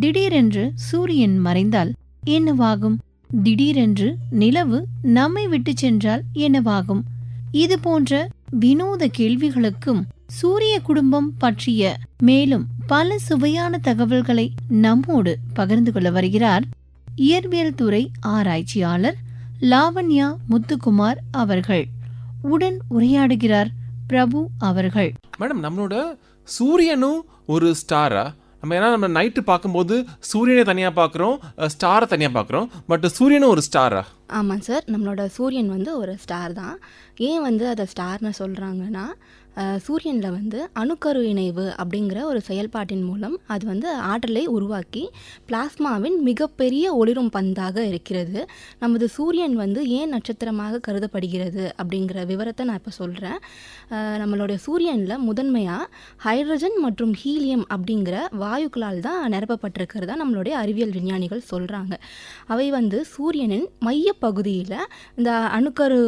திடீரென்று சூரியன் மறைந்தால் என்னவாகும்? திடீரென்று நிலவு நம்மை விட்டுச் சென்றால் என்னவாகும்? இது போன்ற வினோத கேள்விகளுக்கும் சூரிய குடும்பம் பற்றிய மேலும் பல சுவையான தகவல்களை நம்மோடு பகிர்ந்து கொள்ள வருகிறார் இயற்பியல் துறை ஆராய்ச்சியாளர் லாவண்யா முத்துக்குமார் அவர்கள். உடன் உரையாடுகிறார் பிரபு அவர்கள். மேடம் நம்மளோட சூரியனும் ஒரு ஸ்டாரா? நம்ம ஏன்னா நம்ம நைட்டு பார்க்கும்போது சூரியனை தனியாக பார்க்குறோம் ஸ்டாரை தனியாக பார்க்குறோம். பட் சூரியனும் ஒரு ஸ்டாரா ஆமாம் சார். நம்மளோட சூரியன் வந்து ஒரு ஸ்டார் தான். ஏன் வந்து அதை ஸ்டார்னு சொல்கிறாங்கன்னா சூரியனில் வந்து அணுக்கரு இணைவு அப்படிங்கிற ஒரு செயல்பாட்டின் மூலம் அது வந்து ஆற்றலை உருவாக்கி பிளாஸ்மாவின் மிகப்பெரிய ஒளிரும் பந்தாக இருக்கிறது. நமது சூரியன் வந்து ஏன் நட்சத்திரமாக கருதப்படுகிறது அப்படிங்கிற விவரத்தை நான் இப்போ சொல்கிறேன் நம்மளுடைய சூரியனில் முதன்மையாக ஹைட்ரஜன் மற்றும் ஹீலியம் அப்படிங்கிற வாயுக்களால் தான் நிரப்பப்பட்டிருக்கிறதா நம்மளுடைய அறிவியல் விஞ்ஞானிகள் சொல்கிறாங்க அவை வந்து சூரியனின் மைய பகுதியில் இந்த அணுக்கரு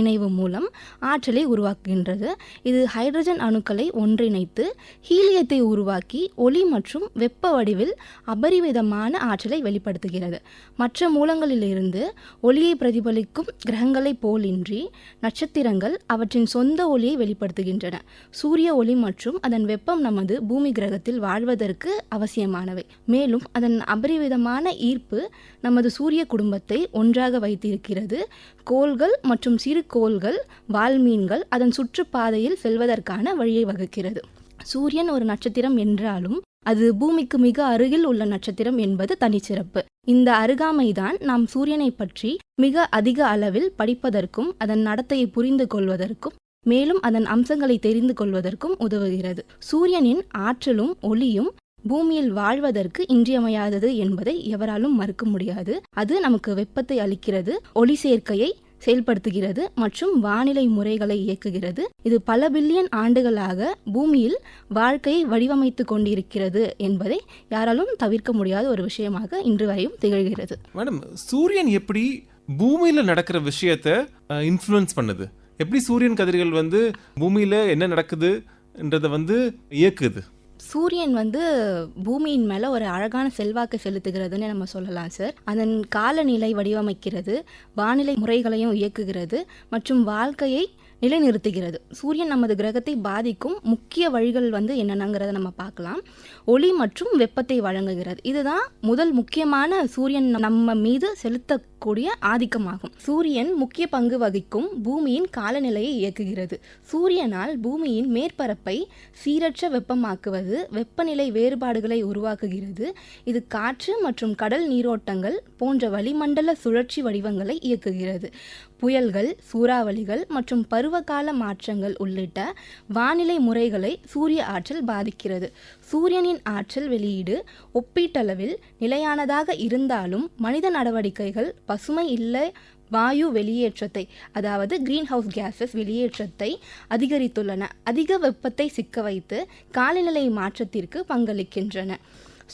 இணைவு மூலம் ஆற்றலை உருவாக்குகின்றது. இது ஹைட்ரஜன் அணுக்களை ஒன்றிணைத்து ஹீலியத்தை உருவாக்கி ஒளி மற்றும் வெப்ப வடிவில் அபரிமிதமான ஆற்றலை வெளிப்படுத்துகிறது. மற்ற மூலங்களிலிருந்து ஒளியை பிரதிபலிக்கும் கிரகங்களைப் போலின்றி நட்சத்திரங்கள் அவற்றின் சொந்த ஒளியை வெளிப்படுத்துகின்றன. சூரிய ஒளி மற்றும் அதன் வெப்பம் நமது பூமி கிரகத்தில் வாழ்வதற்கு அவசியமானவை. மேலும் அதன் அபரிவிதமான ஈர்ப்பு நமது சூரிய குடும்பத்தை ஒன்றாக வைத்திருக்கிறது. கோள்கள் மற்றும் சிறு கோள்கள் வால்மீன்கள் அதன் சுற்றுப்பாதையில் செல்வதற்கான வழியை வகுக்கிறது. சூரியன் ஒரு நட்சத்திரம் என்றாலும் அது பூமிக்கு மிக அருகில் உள்ள நட்சத்திரம் என்பது தனிச்சிறப்பு. இந்த அருகாமைதான் நாம் சூரியனை பற்றி மிக அதிக அளவில் படிப்பதற்கும் அதன் நடத்தையை புரிந்து கொள்வதற்கும் மேலும் அதன் அம்சங்களை தெரிந்து கொள்வதற்கும் உதவுகிறது. சூரியனின் ஆற்றலும் ஒளியும் பூமியில் வாழ்வதற்கு இன்றியமையாதது என்பதை எவராலும் மறுக்க முடியாது. அது நமக்கு வெப்பத்தை அளிக்கிறது. ஒளி சேர்க்கையை செயல்படுத்துகிறது மற்றும் வானிலை முறைகளை இயக்குகிறது. இது பல பில்லியன் ஆண்டுகளாக பூமியில் வாழ்க்கையை வடிவமைத்து கொண்டிருக்கிறது என்பதை யாராலும் தவிர்க்க முடியாத ஒரு விஷயமாக இன்று வரையும் திகழ்கிறது. மேடம் சூரியன் எப்படி பூமியில் நடக்கிற விஷயத்த இன்ஃப்ளூயன்ஸ் பண்ணுது? எப்படி சூரியன் கதிர்கள் வந்து பூமியில் என்ன நடக்குதுன்றதை வந்து இயக்குது? சூரியன் வந்து பூமியின் மேலே ஒரு அழகான செல்வாக்கு செலுத்துகிறதுன்னு நம்ம சொல்லலாம் சார் அதன் காலநிலை வடிவமைக்கிறது வானிலை முறைகளையும் இயக்குகிறது மற்றும் வாழ்க்கையை நிலைநிறுத்துகிறது. சூரியன் நமது கிரகத்தை பாதிக்கும் முக்கிய வழிகள் வந்து என்னென்னங்கிறத நம்ம பார்க்கலாம். ஒளி மற்றும் வெப்பத்தை வழங்குகிறது. இதுதான் முதல் முக்கியமான சூரியன் நம்ம மீது செலுத்த இருக்கக்கூடிய ஆதிக்கமாகும். சூரியன் முக்கிய பங்கு வகிக்கும் பூமியின் காலநிலையை இயக்குகிறது. சூரியனால் பூமியின் மேற்பரப்பை சீரற்ற வெப்பமாக்குவது வெப்பநிலை வேறுபாடுகளை உருவாக்குகிறது. இது காற்று மற்றும் கடல் நீரோட்டங்கள் போன்ற வளிமண்டல சுழற்சி வடிவங்களை இயக்குகிறது. புயல்கள் சூறாவளிகள் மற்றும் பருவகால மாற்றங்கள் உள்ளிட்ட வானிலை முறைகளை சூரிய ஆற்றல் பாதிக்கிறது. சூரியனின் ஆற்றல் வெளியீடு ஒப்பீட்டளவில் நிலையானதாக இருந்தாலும் மனித நடவடிக்கைகள் பசுமை இல்லை வாயு வெளியேற்றத்தை அதாவது கிரீன் ஹவுஸ் கேஸஸ் வெளியேற்றத்தை அதிகரித்துள்ளன. அதிக வெப்பத்தை சிக்க வைத்து காலநிலை மாற்றத்திற்கு பங்களிக்கின்றன.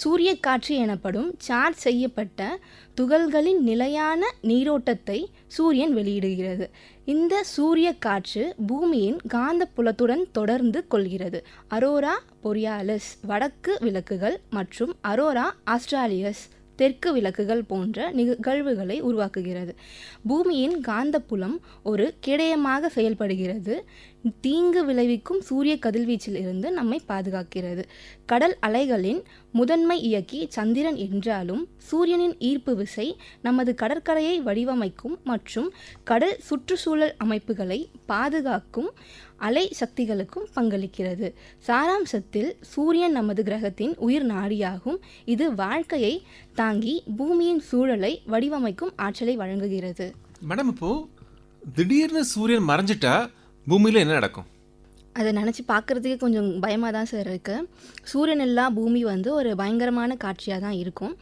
சூரிய காற்று எனப்படும் சார்ஜ் செய்யப்பட்ட துகள்களின் நிலையான நீரோட்டத்தை சூரியன் வெளியிடுகிறது. இந்த சூரிய காற்று பூமியின் காந்த புலத்துடன் தொடர்ந்து கொள்கிறது. அரோரா பொரியாலஸ் வடக்கு விளக்குகள் மற்றும் அரோரா ஆஸ்திராலியஸ் தெற்கு விளக்குகள் போன்ற நிகழ்வுகளை உருவாக்குகிறது. பூமியின் காந்தப்புலம் ஒரு கிடையமாக செயல்படுகிறது. தீங்கு விளைவிக்கும் சூரிய கதிர்வீச்சில் இருந்து நம்மை பாதுகாக்கிறது. கடல் அலைகளின் முதன்மை இயக்கி சந்திரன் என்றாலும் சூரியனின் ஈர்ப்பு விசை நமது கடற்கரையை வடிவமைக்கும் மற்றும் கடல் சுற்றுச்சூழல் அமைப்புகளை பாதுகாக்கும் அலை சக்திகளுக்கும் பங்களிக்கிறது. சாராம்சத்தில் சூரியன் நமது கிரகத்தின் உயிர் நாடியாகும். இது வாழ்க்கையை தாங்கி பூமியின் சூழலை வடிவமைக்கும் ஆற்றலை வழங்குகிறது. மேடம் இப்போ திடீர்னு சூரியன் மறைஞ்சிட்டா பூமியில் என்ன நடக்கும்? அதை நினச்சி பார்க்குறதுக்கு கொஞ்சம் பயமாக தான் சார் இருக்குது சூரியன் இல்லா பூமி வந்து ஒரு பயங்கரமான காட்சியாக தான் இருக்கும்.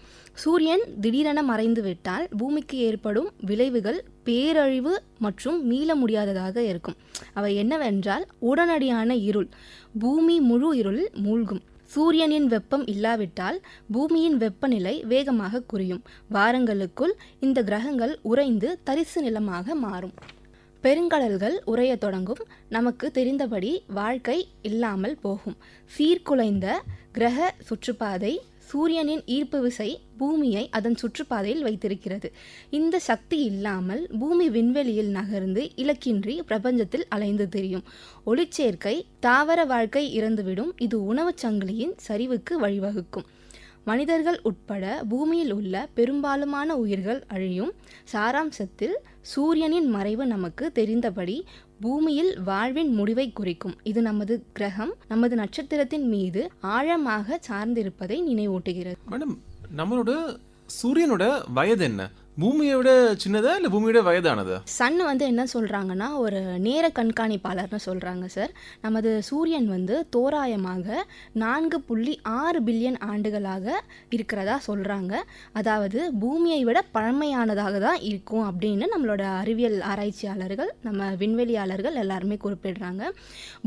சூரியன் திடீரென மறைந்து விட்டால் பூமிக்கு ஏற்படும் விளைவுகள் பேரழிவு மற்றும் மீள முடியாததாக இருக்கும். அவை என்னவென்றால் உடனடியான இருள். பூமி முழு இருளில் மூழ்கும். சூரியனின் வெப்பம் இல்லாவிட்டால் பூமியின் வெப்பநிலை வேகமாக குறையும். வாரங்களுக்குள் இந்த கிரகங்கள் உறைந்து தரிசு நிலமாக மாறும். பெருங்கடல்கள் உறைய தொடங்கும். நமக்கு தெரிந்தபடி வாழ்க்கை இல்லாமல் போகும். சீர்குலைந்த கிரக சுற்றுப்பாதை சூரியனின் ஈர்ப்பு விசை பூமியை அதன் சுற்றுப்பாதையில் வைத்திருக்கிறது. இந்த சக்தி இல்லாமல் பூமி விண்வெளியில் நகர்ந்து இலக்கின்றி பிரபஞ்சத்தில் அலைந்து தெரியும். ஒளிச்சேர்க்கை தாவர வாழ்க்கை இறந்துவிடும். இது உணவுச் சங்கிலியின் சரிவுக்கு வழிவகுக்கும். மனிதர்கள் உட்பட பூமியில் உள்ள பெரும்பாலுமான உயிர்கள் அழியும். சாராம்சத்தில் சூரியனின் மறைவு நமக்கு தெரிந்தபடி பூமியில் வாழ்வின் முடிவை குறிக்கும். இது நமது கிரகம் நமது நட்சத்திரத்தின் மீது ஆழமாக சார்ந்திருப்பதை நினைவூட்டுகிறது. மேடம் நம்மளோட சூரியனோட வயது என்ன? பூமியை விட சின்னதா இல்லை பூமியோட வயதானதா? சன் வந்து என்ன சொல்கிறாங்கன்னா ஒரு நேர கண்காணிப்பாளர்னு சொல்கிறாங்க சார் நமது சூரியன் வந்து தோராயமாக நான்கு புள்ளி ஆறு பில்லியன் ஆண்டுகளாக இருக்கிறதா சொல்கிறாங்க அதாவது பூமியை விட பழமையானதாக தான் இருக்கும் அப்படின்னு நம்மளோட அறிவியல் ஆராய்ச்சியாளர்கள் நம்ம விண்வெளியாளர்கள் எல்லாருமே குறிப்பிடுறாங்க.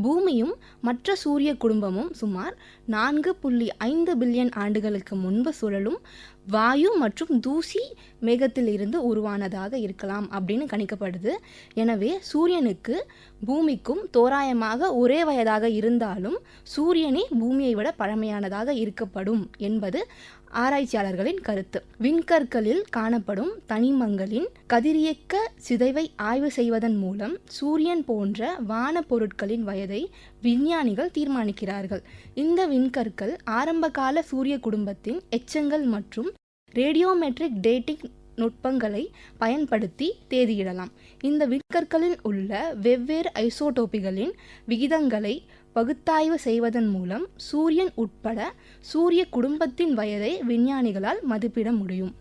பூமியும் மற்ற சூரிய குடும்பமும் சுமார் நான்கு புள்ளி ஐந்து பில்லியன் ஆண்டுகளுக்கு முன்பு சுழலும் வாயு மற்றும் தூசி மேகத்தில் இருந்து உருவானதாக இருக்கலாம் அப்படின்னு கணிக்கப்படுது. எனவே சூரியனுக்கு பூமிக்கும் தோராயமாக ஒரே வயதாக இருந்தாலும் சூரியனே பூமியை விட பழமையானதாக இருக்கப்படும் என்பது ஆராய்ச்சியாளர்களின் கருத்து. விண்கற்களில் காணப்படும் தனிமங்களின் கதிரியக்க சிதைவை ஆய்வு செய்வதன் மூலம் சூரியன் போன்ற வான பொருட்களின் வயதை விஞ்ஞானிகள் தீர்மானிக்கிறார்கள். இந்த விண்கற்கள் ஆரம்பகால சூரிய குடும்பத்தின் எச்சங்கள் மற்றும் ரேடியோமெட்ரிக் டேட்டிங் நுட்பங்களை பயன்படுத்தி தேதியிடலாம். இந்த விண்கற்களில் உள்ள வெவ்வேறு ஐசோடோப்பிகளின் விகிதங்களை பகுத்தாய்வு செய்வதன் மூலம் சூரியன் உட்பட சூரிய குடும்பத்தின் வயதை விஞ்ஞானிகளால் மதிப்பிட முடியும்.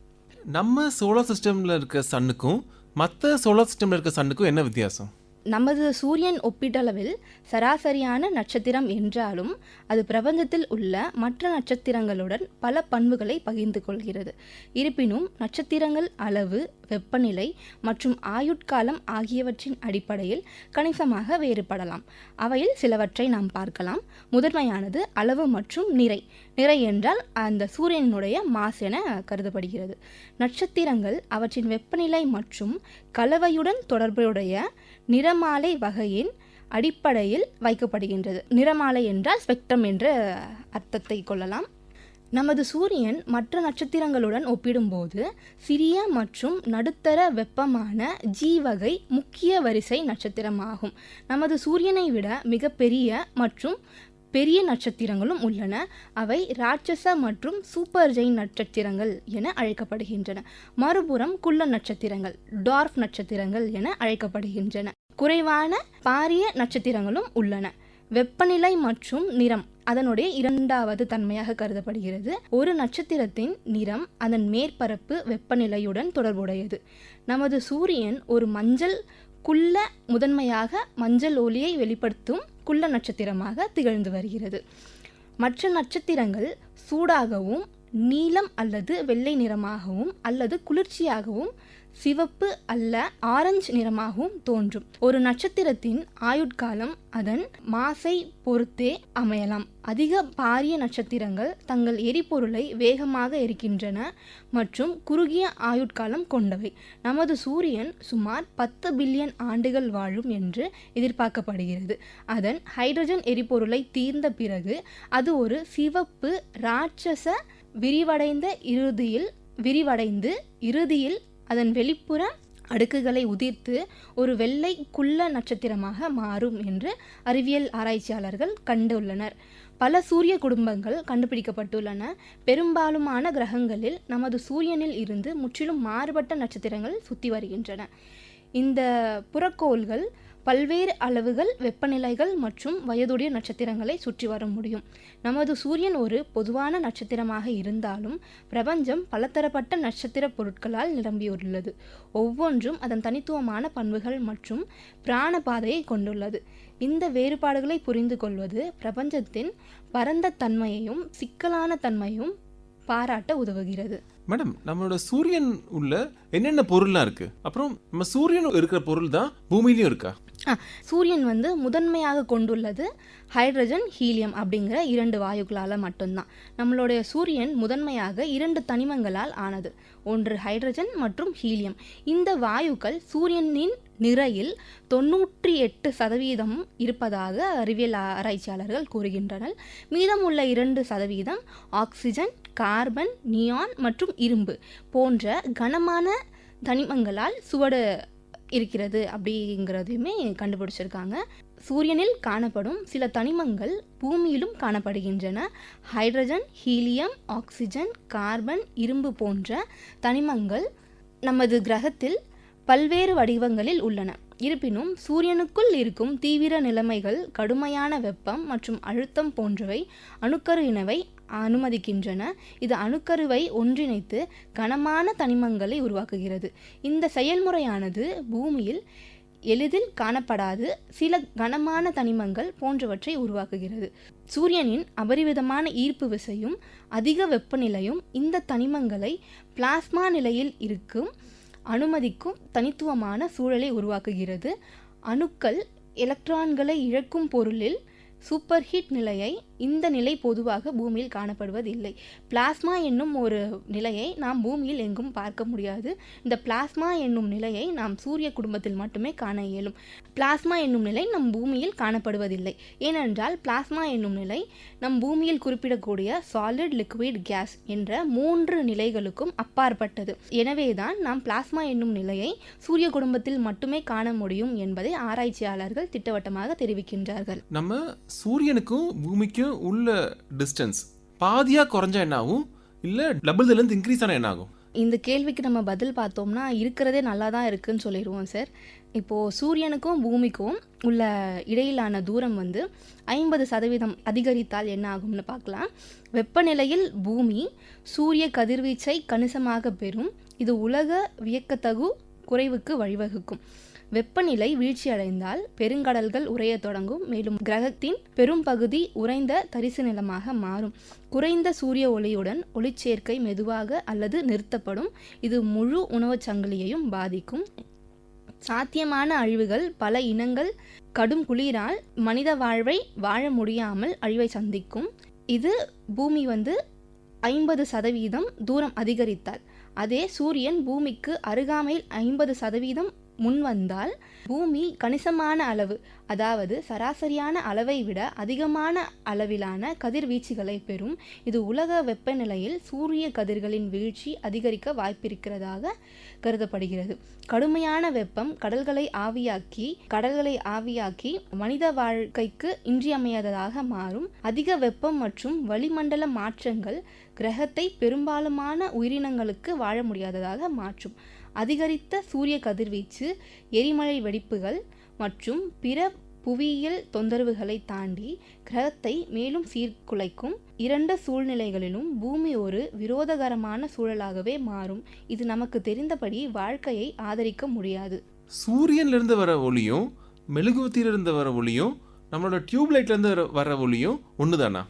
நம்ம சோலார் சிஸ்டம்ல இருக்க சன்னுக்கும் மற்ற சோலார் சிஸ்டம்ல இருக்க சன்னுக்கும் என்ன வித்தியாசம்? நமது சூரியன் ஒப்பீட்டளவில் சராசரியான நட்சத்திரம் என்றாலும் அது பிரபஞ்சத்தில் உள்ள மற்ற நட்சத்திரங்களுடன் பல பண்புகளை பகிர்ந்து கொள்கிறது. இருப்பினும் நட்சத்திரங்கள் அளவு வெப்பநிலை மற்றும் ஆயுட்காலம் ஆகியவற்றின் அடிப்படையில் கணிசமாக வேறுபடலாம். அவையில் சிலவற்றை நாம் பார்க்கலாம். முதன்மையானது அளவு மற்றும் நிறை. நிறை என்றால் அந்த சூரியனுடைய மாஸ் என கருதப்படுகிறது. நட்சத்திரங்கள் அவற்றின் வெப்பநிலை மற்றும் கலவையுடன் தொடர்புடைய நிறமாலை வகையின் அடிப்படையில் வைக்கப்படுகின்றது. நிறமாலை என்றால் ஸ்பெக்ட்ரம் என்ற அர்த்தத்தை கொள்ளலாம். நமது சூரியன் மற்ற நட்சத்திரங்களுடன் ஒப்பிடும்போது சிறிய மற்றும் நடுத்தர வெப்பமான ஜி வகை முக்கிய வரிசை நட்சத்திரமாகும். நமது சூரியனை விட மிகப்பெரிய மற்றும் பெரிய நட்சத்திரங்களும் உள்ளன. அவை ராட்சச மற்றும் சூப்பர் ஜெயின் நட்சத்திரங்கள் என அழைக்கப்படுகின்றன. மறுபுறம் குள்ள நட்சத்திரங்கள் டார்ஃப் நட்சத்திரங்கள் என அழைக்கப்படுகின்றன. குறைவான பாரிய நட்சத்திரங்களும் உள்ளன. வெப்பநிலை மற்றும் நிறம் அதனுடைய இரண்டாவது தன்மையாக கருதப்படுகிறது. ஒரு நட்சத்திரத்தின் நிறம் அதன் மேற்பரப்பு வெப்பநிலையுடன் தொடர்புடையது. நமது சூரியன் ஒரு மஞ்சள் குள்ள முதன்மையாக மஞ்சள் ஒளியை வெளிப்படுத்தும் குள்ள நட்சத்திரமாக திகழ்ந்து வருகிறது. மற்ற நட்சத்திரங்கள் சூடாகவும் நீலம் அல்லது வெள்ளை நிறமாகவும் அல்லது குளிர்ச்சியாகவும் சிவப்பு அல்ல ஆரஞ்சு நிறமாகவும் தோன்றும். ஒரு நட்சத்திரத்தின் ஆயுட்காலம் அதன் மாசை பொறுத்தே அமையலாம். அதிக பாரிய நட்சத்திரங்கள் தங்கள் எரிபொருளை வேகமாக எரிக்கின்றன மற்றும் குறுகிய ஆயுட்காலம் கொண்டவை. நமது சூரியன் சுமார் பத்து பில்லியன் ஆண்டுகள் வாழும் என்று எதிர்பார்க்கப்படுகிறது. அதன் ஹைட்ரஜன் எரிபொருளை தீர்ந்த பிறகு அது ஒரு சிவப்பு ராட்சச விரிவடைந்த இறுதியில் விரிவடைந்து இறுதியில் அதன் வெளிப்புற அடுக்குகளை உதிர்த்து ஒரு வெள்ளை குள்ள நட்சத்திரமாக மாறும் என்று அறிவியல் ஆராய்ச்சியாளர்கள் கண்டுள்ளனர். பல சூரிய குடும்பங்கள் கண்டுபிடிக்கப்பட்டுள்ளன. பெரும்பாலுமான கிரகங்களில் நமது சூரியனில் இருந்து முற்றிலும் மாறுபட்ட நட்சத்திரங்கள் சுற்றி வருகின்றன. இந்த புறக்கோள்கள் பல்வேறு அளவுகள் வெப்பநிலைகள் மற்றும் வயதுடைய நட்சத்திரங்களை சுற்றி வர முடியும். நமது சூரியன் ஒரு பொதுவான நட்சத்திரமாக இருந்தாலும் பிரபஞ்சம் பலதரப்பட்ட நட்சத்திர பொருட்களால் நிரம்பியுள்ளது. ஒவ்வொன்றும் அதன் தனித்துவமான பண்புகள் மற்றும் பிராண பாதையை கொண்டுள்ளது. இந்த வேறுபாடுகளை புரிந்து கொள்வது பிரபஞ்சத்தின் பரந்த தன்மையையும் சிக்கலான தன்மையும் பாராட்ட உதவுகிறது. மேடம் நம்மளோட சூரியன் உள்ள என்னென்ன பொருள்லாம் இருக்கு? அப்புறம் நம்ம சூரியன் இருக்கிற பொருள் தான் பூமியிலயும் இருக்கா? சூரியன் வந்து முதன்மையாக கொண்டுள்ளது ஹைட்ரஜன் ஹீலியம் அப்படிங்கிற இரண்டு வாயுக்களால் மட்டும்தான். நம்மளுடைய சூரியன் முதன்மையாக இரண்டு தனிமங்களால் ஆனது. ஒன்று ஹைட்ரஜன் மற்றும் ஹீலியம். இந்த வாயுக்கள் சூரியனின் நிறையில் தொண்ணூற்றி எட்டு சதவீதம் இருப்பதாக அறிவியல் ஆராய்ச்சியாளர்கள் கூறுகின்றனர். மீதமுள்ள இரண்டு சதவீதம் ஆக்சிஜன் கார்பன் நியான் மற்றும் இரும்பு போன்ற கனமான தனிமங்களால் சுவடு இருக்கிறது அப்படிங்கிறதையுமே கண்டுபிடிச்சிருக்காங்க. சூரியனில் காணப்படும் சில தனிமங்கள் பூமியிலும் காணப்படுகின்றன. ஹைட்ரஜன் ஹீலியம் ஆக்சிஜன் கார்பன் இரும்பு போன்ற தனிமங்கள் நமது கிரகத்தில் பல்வேறு வடிவங்களில் உள்ளன. இருப்பினும் சூரியனுக்குள் இருக்கும் தீவிர நிலைமைகள் கடுமையான வெப்பம் மற்றும் அழுத்தம் போன்றவை அணுக்கரு இனவை அனுமதிக்கின்றன. இது அணுக்கருவை ஒன்றிணைத்து கனமான தனிமங்களை உருவாக்குகிறது. இந்த செயல்முறையானது பூமியில் எளிதில் காணப்படாது. சில கனமான தனிமங்கள் போன்றவற்றை உருவாக்குகிறது. சூரியனின் அபரிவிதமான ஈர்ப்பு விசையும் அதிக வெப்பநிலையும் இந்த தனிமங்களை பிளாஸ்மா நிலையில் இருக்கும் அனுமதிக்கும் தனித்துவமான சூழலை உருவாக்குகிறது. அணுக்கள் எலக்ட்ரான்களை இழக்கும் பொருளில் சூப்பர் ஹீட் நிலையை இந்த நிலை பொதுவாக பூமியில் காணப்படுவதில்லை. பிளாஸ்மா என்னும் ஒரு நிலையை நாம் பூமியில் எங்கும் பார்க்க முடியாது. இந்த பிளாஸ்மா என்னும் நிலையை நாம் சூரிய குடும்பத்தில் மட்டுமே காண இயலும். பிளாஸ்மா என்னும் நிலை நம் பூமியில் காணப்படுவதில்லை. ஏனென்றால் பிளாஸ்மா என்னும் நிலை நம் பூமியில் குறிப்பிடக்கூடிய சாலிட் லிக்விட் கேஸ் என்ற மூன்று நிலைகளுக்கும் அப்பாற்பட்டது. எனவேதான் நாம் பிளாஸ்மா என்னும் நிலையை சூரிய குடும்பத்தில் மட்டுமே காண முடியும் என்பதை ஆராய்ச்சியாளர்கள் திட்டவட்டமாக தெரிவிக்கின்றார்கள். நம்ம சூரியனுக்கும் பூமிக்கும் உள்ள டிஸ்டன்ஸ் பாதியாக குறைஞ்சா என்ன ஆகும் இல்லை டபுள் இதுலேருந்து இன்க்ரீஸ் ஆனால் என்ன ஆகும் இந்த கேள்விக்கு நம்ம பதில் பார்த்தோம்னா இருக்கிறதே நல்லா தான் இருக்குன்னு சொல்லிடுவோம் சார் இப்போது சூரியனுக்கும் பூமிக்கும் உள்ள இடையிலான தூரம் வந்து ஐம்பது சதவீதம் அதிகரித்தால் என்ன ஆகும்னு பார்க்கலாம். வெப்பநிலையில் பூமி சூரிய கதிர்வீச்சை கணிசமாக பெறும். இது உலக வியக்கத்தகு குறைவுக்கு வழிவகுக்கும். வெப்பநிலை வீழ்ச்சியடைந்தால் பெருங்கடல்கள் உறைய தொடங்கும். மேலும் கிரகத்தின் பெரும் பகுதி உறைந்த தரிசு நிலமாக மாறும். குறைந்த சூரிய ஒளியுடன் ஒளிச்சேர்க்கை மெதுவாக அல்லது நிறுத்தப்படும். இது முழு உணவுச் சங்கிலியையும் பாதிக்கும். சாத்தியமான அழிவுகள் பல இனங்கள் கடும் குளிரால் மனித வாழ்வை வாழ முடியாமல் அழிவை சந்திக்கும். இது பூமி வந்து ஐம்பது சதவீதம் தூரம் அதிகரித்தால் அதே சூரியன் பூமிக்கு அருகாமையில் ஐம்பது சதவீதம் முன் வந்தால் பூமி கணிசமான அளவு அதாவது சராசரியான அளவை விட அதிகமான அளவிலான கதிர்வீச்சுகளை பெறும். இது உலக வெப்பநிலையில் சூரிய கதிர்களின் வீழ்ச்சி அதிகரிக்க வாய்ப்பிருக்கிறதாக கருதப்படுகிறது. கடுமையான வெப்பம் கடல்களை ஆவியாக்கி கடல்களை ஆவியாக்கி மனித வாழ்க்கைக்கு இன்றியமையாததாக மாறும். அதிக வெப்பம் மற்றும் வளிமண்டல மாற்றங்கள் கிரகத்தை பெரும்பாலுமான உயிரினங்களுக்கு வாழ முடியாததாக மாற்றும். அதிகரித்த சூரிய கதிர்வீச்சு எரிமலை வெடிப்புகள் மற்றும் பிற புவியியல் தொந்தரவுகளை தாண்டி கிரகத்தை மேலும் சீர்குலைக்கும் இரண்டு சூழ்நிலைகளிலும் பூமி ஒரு விரோதகரமான சூழலாகவே மாறும். இது நமக்கு தெரிந்தபடி வாழ்க்கையை ஆதரிக்க முடியாது. சூரியன்ல இருந்து வர ஒளியும் மெழுகுவத்தில இருந்து வர ஒளியும் நம்மளோட டியூப்லைட்ல இருந்து வர- வர ஒளியும் ஒண்ணுதானா?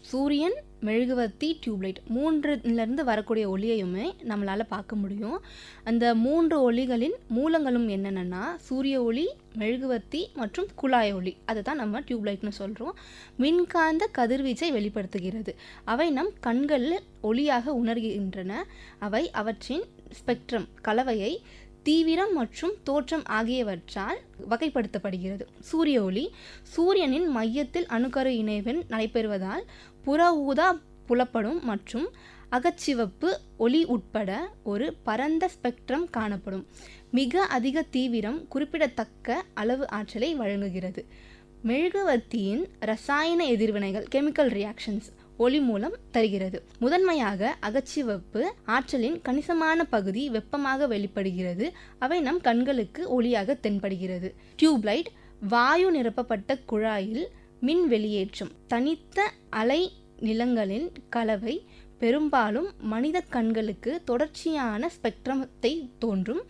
சூரியன் மெழுகுவர்த்தி டியூப்லைட் மூன்றுலேருந்து வரக்கூடிய ஒளியையுமே நம்மளால் பார்க்க முடியும். அந்த மூன்று ஒளிகளின் மூலங்களும் என்னென்னா சூரிய ஒளி மெழுகுவர்த்தி மற்றும் குழாய் ஒளி. அதை தான் நம்ம டியூப்லைட்னு சொல்கிறோம் மின்காந்த கதிர்வீச்சை வெளிப்படுத்துகிறது. அவை நம் கண்களில் ஒளியாக உணர்கின்றன. அவை அவற்றின் ஸ்பெக்ட்ரம் கலவையை தீவிரம் மற்றும் தோற்றம் ஆகியவற்றால் வகைப்படுத்தப்படுகிறது. சூரிய ஒளி சூரியனின் மையத்தில் அணுக்கரு இணைவன் நடைபெறுவதால் புற ஊதா புலப்படும் மற்றும் அகச்சிவப்பு ஒளி உட்பட ஒரு பரந்த ஸ்பெக்ட்ரம் காணப்படும். மிக அதிக தீவிரம் குறிப்பிடத்தக்க அளவு ஆற்றலை வழங்குகிறது. மெழுகுவர்த்தியின் ரசாயன எதிர்வினைகள் கெமிக்கல் ரியாக்ஷன்ஸ் ஒளி மூலம் தருகிறது. முதன்மையாக அகச்சிவப்பு ஆற்றலின் கணிசமான பகுதி வெப்பமாக வெளிப்படுகிறது. அவை நம் கண்களுக்கு ஒளியாக தென்படுகிறது. டியூப்லைட் வாயு நிரப்பப்பட்ட குழாயில் மின் வெளியேற்றும். தனித்த அலை நிலங்களின் கலவை பெரும்பாலும் மனித கண்களுக்கு தொடர்ச்சியான ஸ்பெக்ட்ரத்தை தோன்றும்.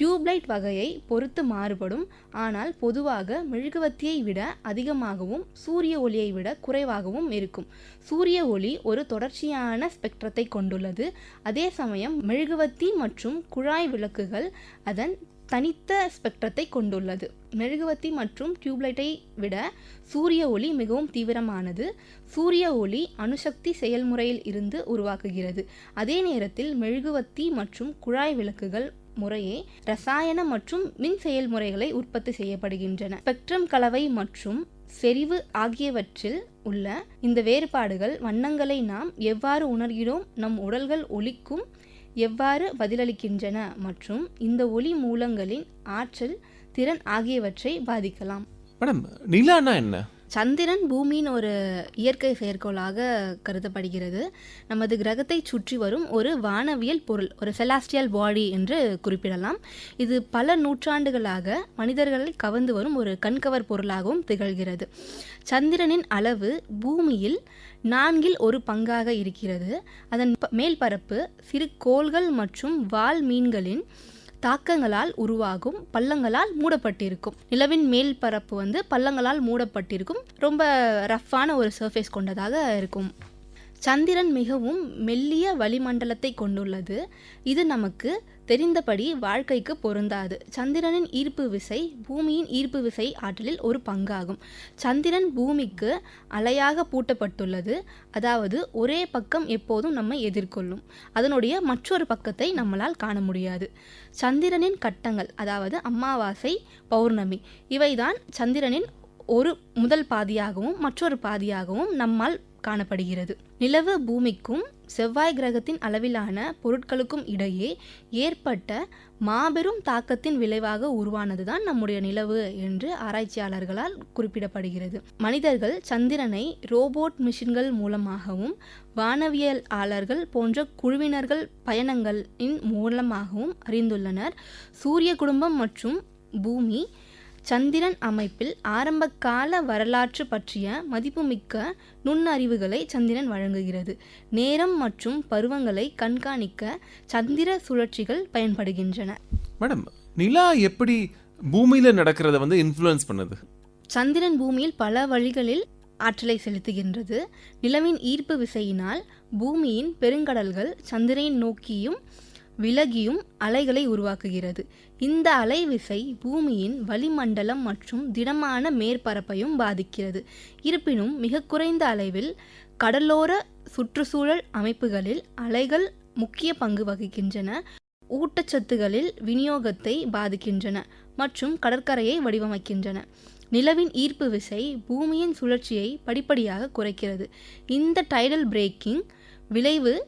டியூப்லைட் வகையை பொறுத்து மாறுபடும். ஆனால் பொதுவாக மெழுகுவர்த்தியை விட அதிகமாகவும் சூரிய ஒளியை விட குறைவாகவும் இருக்கும். சூரிய ஒளி ஒரு தொடர்ச்சியான ஸ்பெக்ட்ரத்தை கொண்டுள்ளது. அதே சமயம் மெழுகுவர்த்தி மற்றும் குழாய் விளக்குகள் அதன் தனித்த ஸ்பெக்ட்ரத்தை கொண்டுள்ளது. மெழுகுவர்த்தி மற்றும் டியூப்லைட்டை விட சூரிய ஒளி மிகவும் தீவிரமானது. சூரிய ஒளி அணுசக்தி செயல்முறையில் இருந்து உருவாக்குகிறது. அதே நேரத்தில் மெழுகுவர்த்தி மற்றும் குழாய் விளக்குகள் முறையே ரசாயன மற்றும் மின் செயல்முறைகளை உற்பத்தி செய்யப்படுகின்றன. ஸ்பெக்ட்ரம் கலவை மற்றும் செறிவு ஆகியவற்றில் உள்ள இந்த வேறுபாடுகள் வண்ணங்களை நாம் எவ்வாறு உணர்கிறோம்? நம் உடல்கள் ஒளிக்கும் எவ்வாறு பதிலளிக்கின்றன? மற்றும் இந்த ஒளி மூலங்களின் ஆற்றல் திறன் ஆகியவற்றை பாதிக்கலாம். மேடம் நிலானா என்ன? சந்திரன் பூமியின் ஒரு இயற்கை செயற்கோளாக கருதப்படுகிறது. நமது கிரகத்தை சுற்றி வரும் ஒரு வானவியல் பொருள் ஒரு செலாஸ்டியல் பாடி என்று குறிப்பிடலாம். இது பல நூற்றாண்டுகளாக மனிதர்களை கவர்ந்து வரும் ஒரு கண்கவர் பொருளாகவும் திகழ்கிறது. சந்திரனின் அளவு பூமியில் நான்கில் ஒரு பங்காக இருக்கிறது. அதன் ப- மேல்பரப்பு சிறு கோள்கள் மற்றும் வால் மீன்களின் தாக்கங்களால் உருவாகும் பள்ளங்களால் மூடப்பட்டிருக்கும். நிலவின் மேல் பரப்பு வந்து பள்ளங்களால் மூடப்பட்டிருக்கும். ரொம்ப ரஃப்பான ஒரு சர்ஃபேஸ் கொண்டதாக இருக்கும். சந்திரன் மிகவும் மெல்லிய வளிமண்டலத்தை கொண்டுள்ளது. இது நமக்கு தெரிந்தபடி வாழ்க்கைக்கு பொருந்தாது. சந்திரனின் ஈர்ப்பு விசை பூமியின் ஈர்ப்பு விசை ஆற்றலில் ஒரு பங்காகும். சந்திரன் பூமிக்கு அலையாக பூட்டப்பட்டுள்ளது. அதாவது ஒரே பக்கம் எப்போதும் நம்மை எதிர்கொள்ளும். அதனுடைய மற்றொரு பக்கத்தை நம்மளால் காண முடியாது. சந்திரனின் கட்டங்கள் அதாவது அமாவாசை பௌர்ணமி இவைதான் சந்திரனின் ஒரு முதல் பாதியாகவும் மற்றொரு பாதியாகவும் நம்மால் காணப்படுகிறது. நிலவு பூமிக்கும் செவ்வாய் கிரகத்தின் அளவிலான பொருட்களுக்கும் இடையே ஏற்பட்ட மாபெரும் தாக்கத்தின் விளைவாக உருவானதுதான் நம்முடைய நிலவு என்று ஆராய்ச்சியாளர்களால் குறிப்பிடப்படுகிறது. மனிதர்கள் சந்திரனை ரோபோட் மிஷின்கள் மூலமாகவும் வானவியலாளர்கள் போன்ற குழுவினர்கள் பயணங்களின் மூலமாகவும் அறிந்துள்ளனர். சூரிய குடும்பம் மற்றும் பூமி சந்திரன் அமைப்பில் ஆரம்பகால வரலாற்று பற்றிய மதிப்புமிக்க நுண்ணறிவுகளை சந்திரன் வழங்குகிறது. நேரம் மற்றும் பருவங்களை கண்காணிக்க சந்திர சுழற்சிகள் பயன்படுகின்றன. மேடம் நிலா எப்படி பூமியில நடக்கிறத வந்து இன்ஃப்ளூயன்ஸ் பண்ணுது? சந்திரன் பூமியில் பல வழிகளில் ஆற்றலை செலுத்துகின்றது. நிலவின் ஈர்ப்பு விசையினால் பூமியின் பெருங்கடல்கள் சந்திரனை நோக்கியும் விலகியும் அலைகளை உருவாக்குகிறது. இந்த அலை விசை பூமியின் வளிமண்டலம் மற்றும் திடமான மேற்பரப்பையும் பாதிக்கிறது. இருப்பினும் மிக குறைந்த அளவில் கடலோர சுற்றுச்சூழல் அமைப்புகளில் அலைகள் முக்கிய பங்கு வகிக்கின்றன. ஊட்டச்சத்துகளில் விநியோகத்தை பாதிக்கின்றன மற்றும் கடற்கரையை வடிவமைக்கின்றன. நிலவின் ஈர்ப்பு விசை பூமியின் சுழற்சியை படிப்படியாக குறைக்கிறது. இந்த டைடல் பிரேக்கிங் விளைவு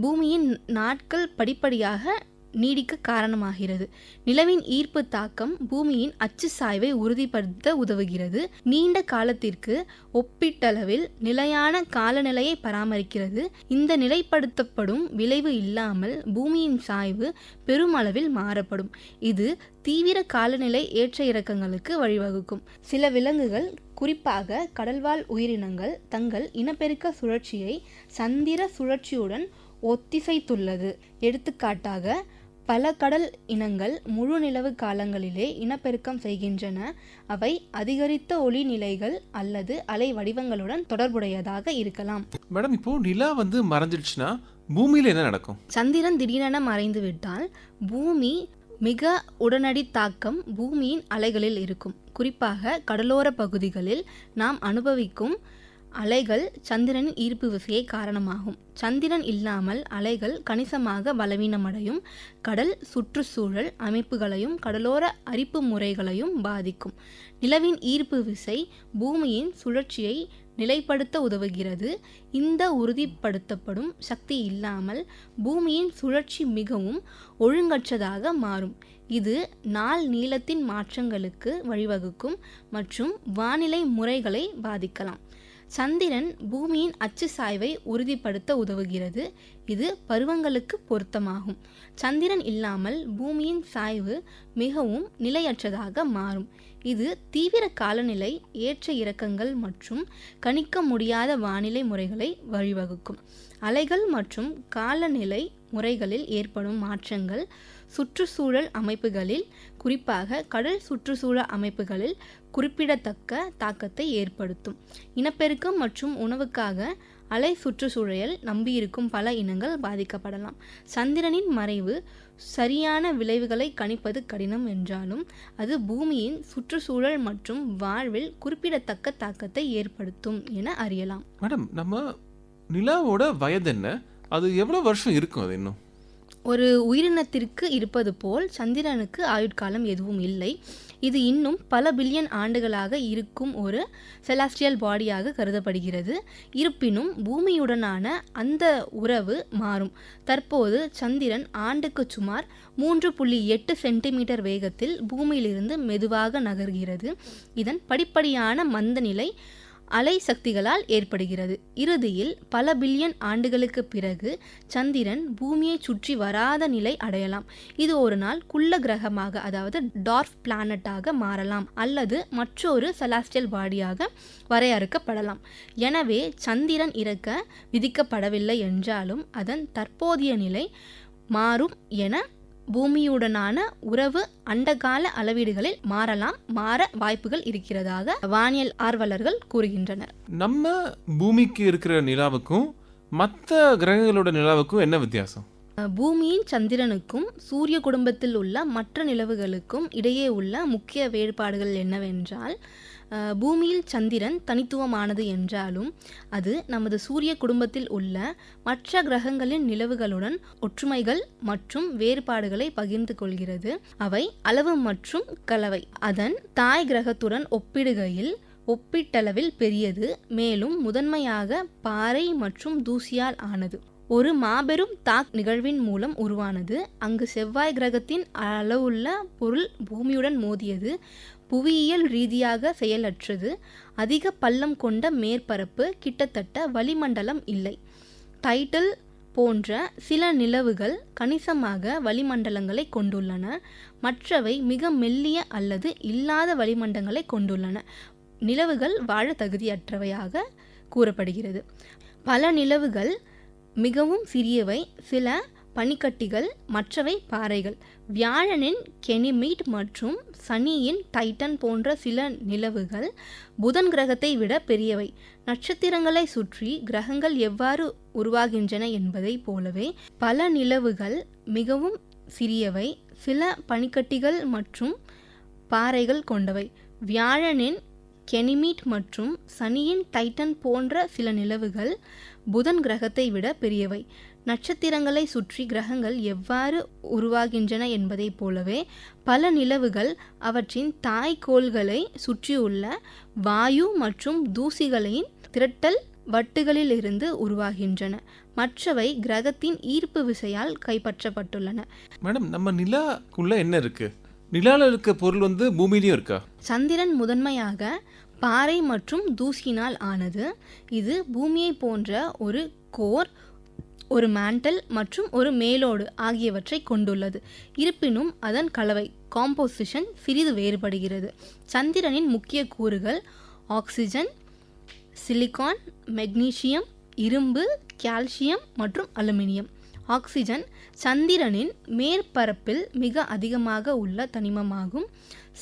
பூமியின் நாட்கள் படிப்படியாக நீடிக்க காரணமாகிறது. நிலவின் ஈர்ப்பு தாக்கம் பூமியின் அச்சு சாய்வை உறுதிப்படுத்த உதவுகிறது. நீண்ட காலத்திற்கு ஒப்பீட்டளவில் நிலையான காலநிலையை பராமரிக்கிறது. இந்த நிலைப்படுத்தப்படும் விளைவு இல்லாமல் பூமியின் சாய்வு பெருமளவில் மாறப்படும். இது தீவிர காலநிலை ஏற்ற இறக்கங்களுக்கு வழிவகுக்கும். சில விலங்குகள் குறிப்பாக கடல்வாழ் உயிரினங்கள் தங்கள் இனப்பெருக்க சுழற்சியை சந்திர சுழற்சியுடன் ஒத்திசைத்துள்ளது. எடுத்துக்காட்டாக பல கடல் இனங்கள் முழு நிலவு காலங்களிலே இனப்பெருக்கம் செய்கின்றன. அவை அதிகரித்த ஒளி நிலைகள் அல்லது அலை வடிவங்களுடன் தொடர்புடையதாக இருக்கலாம். மேடம் இப்போ நிலா வந்து மறைஞ்சிடுச்சுன்னா பூமியில என்ன நடக்கும்? சந்திரன் திடீரென மறைந்து விட்டால் பூமி மிக உடனடி தாக்கம் பூமியின் அலைகளில் இருக்கும். குறிப்பாக கடலோர பகுதிகளில் நாம் அனுபவிக்கும் அலைகள் சந்திரனின் ஈர்ப்பு விசையை காரணமாகும். சந்திரன் இல்லாமல் அலைகள் கணிசமாக பலவீனமடையும். கடல் சுற்றுச்சூழல் அமைப்புகளையும் கடலோர அரிப்பு முறைகளையும் பாதிக்கும். நிலவின் ஈர்ப்பு விசை பூமியின் சுழற்சியை நிலைப்படுத்த உதவுகிறது. இந்த உறுதிப்படுத்தப்படும் சக்தி இல்லாமல் பூமியின் சுழற்சி மிகவும் ஒழுங்கற்றதாக மாறும். இது நாள் நீளத்தின் மாற்றங்களுக்கு வழிவகுக்கும் மற்றும் வானிலை முறைகளை பாதிக்கலாம். சந்திரன் பூமியின் அச்சு சாய்வை உறுதிப்படுத்த உதவுகிறது. இது பருவங்களுக்கு பொருத்தமாகும். சந்திரன் இல்லாமல் பூமியின் சாய்வு மிகவும் நிலையற்றதாக மாறும். இது தீவிர காலநிலை ஏற்ற இறக்கங்கள் மற்றும் கணிக்க முடியாத வானிலை முறைகளை வழிவகுக்கும். அலைகள் மற்றும் காலநிலை முறைகளில் ஏற்படும் மாற்றங்கள் சுற்றுச்சூழல் அமைப்புகளில் குறிப்பாக கடல் சுற்றுச்சூழல் அமைப்புகளில் குறிப்பிடத்தக்க தாக்கத்தை ஏற்படுத்தும். இனப்பெருக்கம் மற்றும் உணவுக்காக அலை சுற்றுச்சூழல் நம்பியிருக்கும் பல இனங்கள் பாதிக்கப்படலாம். சந்திரனின் மறைவு சரியான விளைவுகளை கணிப்பது கடினம் என்றாலும் அது பூமியின் சுற்றுச்சூழல் மற்றும் வாழ்வில் குறிப்பிடத்தக்க தாக்கத்தை ஏற்படுத்தும் என அறியலாம். மேடம் நம்ம நிலாவோட வயது என்ன? அது எவ்வளவு வருஷம் இருக்கும் அது இன்னும்? ஒரு உயிரினத்திற்கு இருப்பது போல் சந்திரனுக்கு ஆயுட்காலம் எதுவும் இல்லை. இது இன்னும் பல பில்லியன் ஆண்டுகளாக இருக்கும் ஒரு செலாஸ்டியல் பாடியாக கருதப்படுகிறது. இருப்பினும் பூமியுடனான அந்த உறவு மாறும். தற்போது சந்திரன் ஆண்டுக்கு சுமார் மூன்று புள்ளி எட்டு சென்டிமீட்டர் வேகத்தில் பூமியிலிருந்து மெதுவாக நகர்கிறது. இதன் படிப்படியான மந்தநிலை அலை சக்திகளால் ஏற்படுகிறது. இறுதியில் பல பில்லியன் ஆண்டுகளுக்கு பிறகு சந்திரன் பூமியை சுற்றி வராத நிலை அடையலாம். இது ஒரு நாள் குள்ள கிரகமாக அதாவது டார்ஃப் பிளானட்டாக மாறலாம் அல்லது மற்றொரு செலாஸ்டியல் பாடியாக வரையறுக்கப்படலாம். எனவே சந்திரன் இறக்க விதிக்கப்படவில்லை என்றாலும் அதன் தற்போதைய நிலை மாறும் என பூமியுடனான உறவு அண்டகால அளவீடுகளில் மாறலாம் மாற வாய்ப்புகள் இருக்கிறதாக வானியல் ஆர்வலர்கள் கூறுகின்றனர். நம்ம பூமிக்கு இருக்கிற நிலாவுக்கும் மற்ற கிரகங்களோட நிலாவுக்கும் என்ன வித்தியாசம்? பூமியின் சந்திரனுக்கும் சூரிய குடும்பத்தில் உள்ள மற்ற நிலவுகளுக்கும் இடையே உள்ள முக்கிய வேறுபாடுகள் என்னவென்றால் பூமியில் சந்திரன் தனித்துவமானது என்றாலும் அது நமது சூரிய குடும்பத்தில் உள்ள மற்ற கிரகங்களின் நிலவுகளுடன் ஒற்றுமைகள் மற்றும் வேறுபாடுகளை பகிர்ந்து கொள்கிறது. அவை அளவு மற்றும் கலவை. அதன் தாய் கிரகத்துடன் ஒப்பிடுகையில் ஒப்பீட்டளவில் பெரியது மேலும் முதன்மையாக பாறை மற்றும் தூசியால் ஆனது. ஒரு மாபெரும் தாக் நிகழ்வின் மூலம் உருவானது. அங்கு செவ்வாய் கிரகத்தின் அளவுள்ள பொருள் பூமியுடன் மோதியது. புவியியல் ரீதியாக செயலற்றது. அதிக பள்ளம் கொண்ட மேற்பரப்பு கிட்டத்தட்ட வளிமண்டலம் இல்லை. டைட்டில் போன்ற சில நிலவுகள் கணிசமாக வளிமண்டலங்களை கொண்டுள்ளன. மற்றவை மிக மெல்லிய அல்லது இல்லாத வளிமண்டலங்களை கொண்டுள்ளன. நிலவுகள் வாழ தகுதியற்றவையாக கூறப்படுகிறது. பல நிலவுகள் மிகவும் சிறியவை. சில பனிக்கட்டிகள் மற்றவை பாறைகள். வியாழனின் கெனிமீட் மற்றும் சனியின் டைட்டன் போன்ற சில நிலவுகள் புதன் கிரகத்தை விட பெரியவை. நட்சத்திரங்களை சுற்றி கிரகங்கள் எவ்வாறு உருவாகின்றன என்பதைப் போலவே பல நிலவுகள் மிகவும் சிறியவை. சில பனிக்கட்டிகள் மற்றும் பாறைகள் கொண்டவை. வியாழனின் கெனிமீட் மற்றும் சனியின் டைட்டன் போன்ற சில நிலவுகள் புதன் கிரகத்தை விட பெரியவை. நட்சத்திரங்களை சுற்றி கிரகங்கள் எவ்வாறு உருவாகின்றன என்பதைப் போலவே பல நிலவுகள் அவற்றின் தாய்க்கோள்களை சுற்றியுள்ள வாயு மற்றும் தூசிகளின் திரட்டல் வட்டுகளிலிருந்து உருவாகின்றன. மற்றவை கிரகத்தின் ஈர்ப்பு விசையால் கைப்பற்றப்பட்டுள்ளன. மேடம் நம்ம நிலாக்குள்ள என்ன இருக்கு? நிலால இருக்க பொருள் வந்து பூமியிலயும் இருக்கா? சந்திரன் முதன்மையாக பாறை மற்றும் தூசியினால் ஆனது. இது பூமியை போன்ற ஒரு கோர் ஒரு மேண்டல் மற்றும் ஒரு மேலோடு ஆகியவற்றை கொண்டுள்ளது. இருப்பினும் அதன் கலவை காம்போசிஷன் சிறிது வேறுபடுகிறது. சந்திரனின் முக்கிய கூறுகள் ஆக்சிஜன் சிலிகான் மெக்னீசியம் இரும்பு கால்சியம் மற்றும் அலுமினியம் ஆக்சிஜன் சந்திரனின் மேற்பரப்பில் மிக அதிகமாக உள்ள தனிமமாகும்.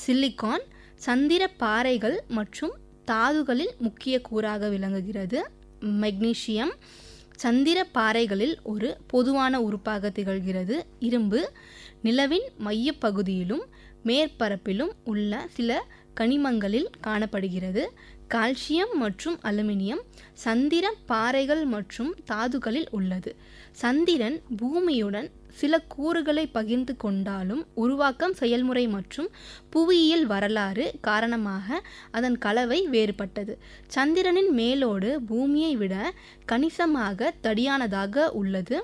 சிலிகான் சந்திர பாறைகள் மற்றும் தாதுகளில் முக்கிய கூறாக விளங்குகிறது. மெக்னீசியம் சந்திர பாறைகளில் ஒரு பொதுவான உறுப்பாக திகழ்கிறது. இரும்பு நிலவின் மையப்பகுதியிலும் மேற்பரப்பிலும் உள்ள சில கனிமங்களில் காணப்படுகிறது. கால்சியம் மற்றும் அலுமினியம் சந்திர பாறைகள் மற்றும் தாதுகளில் உள்ளது. சந்திரன் பூமியுடன் சில கூறுகளை பகிர்ந்து கொண்டாலும் உருவாக்கம் செயல்முறை மற்றும் புவியியல் வரலாறு காரணமாக அதன் கலவை வேறுபட்டது. சந்திரனின் மேலோடு பூமியை விட கணிசமாக தடியானதாக உள்ளது.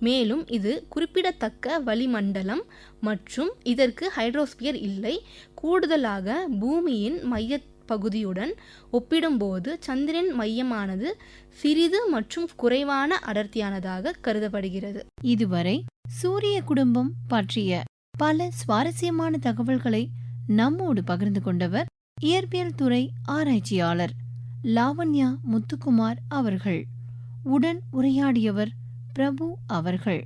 மேலும் இது குறிப்பிடத்தக்க வளிமண்டலம் மற்றும் இதற்கு ஹைட்ரோஸ்பியர் இல்லை. கூடுதலாக பூமியின் மையத்தில் பகுதியுடன் ஒப்பிடும்போது சந்திரன் மையமானது சிறிது மற்றும் குறைவான அடர்த்தியானதாக கருதப்படுகிறது. இதுவரை சூரிய குடும்பம் பற்றிய பல சுவாரஸ்யமான தகவல்களை நம்மோடு பகிர்ந்து கொண்டவர் இயற்பியல் துறை ஆராய்ச்சியாளர் லாவண்யா முத்துக்குமார் அவர்கள். உடன் உரையாடியவர் பிரபு அவர்கள்.